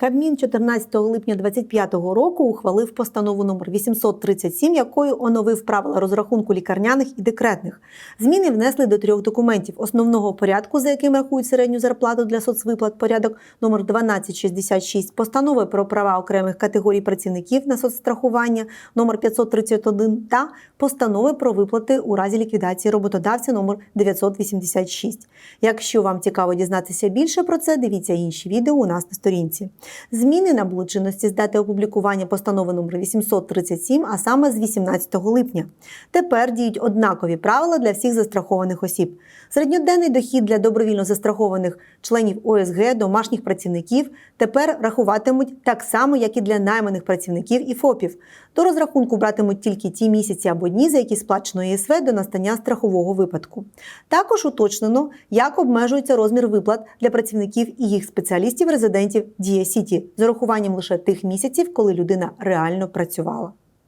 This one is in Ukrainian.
Кабмін 14 липня 2025 року ухвалив постанову номер 837, якою оновив правила розрахунку лікарняних і декретних. Зміни внесли до трьох документів: основного порядку, за яким рахують середню зарплату для соцвиплат, порядок номер 1266, постанови про права окремих категорій працівників на соцстрахування номер 531 та постанови про виплати у разі ліквідації роботодавця номер 986. Якщо вам цікаво дізнатися більше про це, дивіться інші відео у нас на сторінці. Зміни набули чинності з дати опублікування постанови номер 837, а саме з 18 липня. Тепер діють однакові правила для всіх застрахованих осіб. Середньоденний дохід для добровільно застрахованих членів ОСГ, домашніх працівників тепер рахуватимуть так само, як і для найманих працівників і ФОПів. До розрахунку братимуть тільки ті місяці або дні, за які сплачено ЄСВ до настання страхового випадку. Також уточнено, як обмежується розмір виплат для працівників і їх спеціалістів-резидентів Дія Сіті з урахуванням лише тих місяців, коли людина реально працювала.